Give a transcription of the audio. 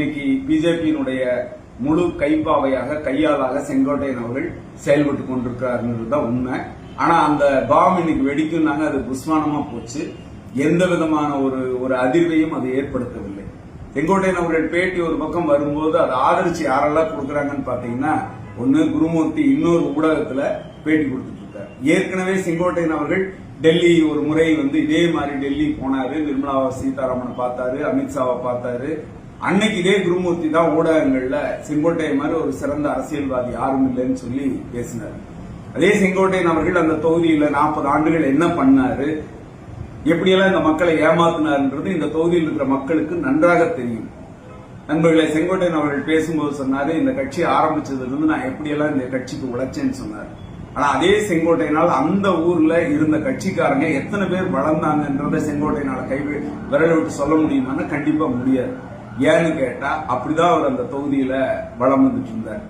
இன்னைக்கு பிஜேபியினுடைய முழு கைப்பாவையாக கையாளாக செங்கோட்டையன் அவர்கள் செயல்பட்டு கொண்டிருக்கிறாருன்றது தான் உண்மை. ஆனா அந்த பாம் இன்னைக்கு வெடிக்கும்னாங்க அது புஸ்மானமா போச்சு. எந்த விதமான ஒரு ஒரு அதிர்வையும் அது ஏற்படுத்தவில்லை. செங்கோட்டையன் அவர்கள் பேட்டி ஒரு பக்கம் வரும்போது அது ஆதரிச்சு யாரெல்லாம் கொடுக்குறாங்கன்னு பாத்தீங்கன்னா ஒன்னு குருமூர்த்தி இன்னொரு ஊடகத்துல பேட்டி கொடுத்துட்டு இருக்காரு. ஏற்கனவே செங்கோட்டையன் அவர்கள் டெல்லி ஒரு முறை வந்து இதே மாதிரி டெல்லி போனாரு. நிர்மலா சீதாராமனை பார்த்தாரு அமித்ஷாவை பார்த்தாரு. அன்னைக்கு இதே குருமூர்த்தி தான் ஊடகங்கள்ல செங்கோட்டை மாதிரி ஒரு சிறந்த அரசியல்வாதி யாரும் இல்லைன்னு சொல்லி பேசினார். அதே செங்கோட்டையன் அவர்கள் அந்த தொகுதியில நாற்பது ஆண்டுகள் என்ன பண்ணாரு எப்படியெல்லாம் இந்த மக்களை ஏமாத்தினார்ன்றது இந்த தொகுதியில் இருக்கிற மக்களுக்கு நன்றாக தெரியும். நண்பர்களை செங்கோட்டையன் அவர்கள் பேசும்போது சொன்னாரு இந்த கட்சி ஆரம்பிச்சதுல இருந்து நான் எப்படியெல்லாம் இந்த கட்சிக்கு உழைச்சேன்னு சொன்னார். ஆனா அதே செங்கோட்டையனால் அந்த ஊர்ல இருந்த கட்சிக்காரங்க எத்தனை பேர் வளர்ந்தாங்கன்றத செங்கோட்டையனால கை விரல விட்டு சொல்ல முடியுமான்னு கண்டிப்பா முடியாது. ஏன்னு கேட்டா அப்படிதான் அவர் அந்த தொகுதியில வளம் வந்துட்டு இருந்தார்.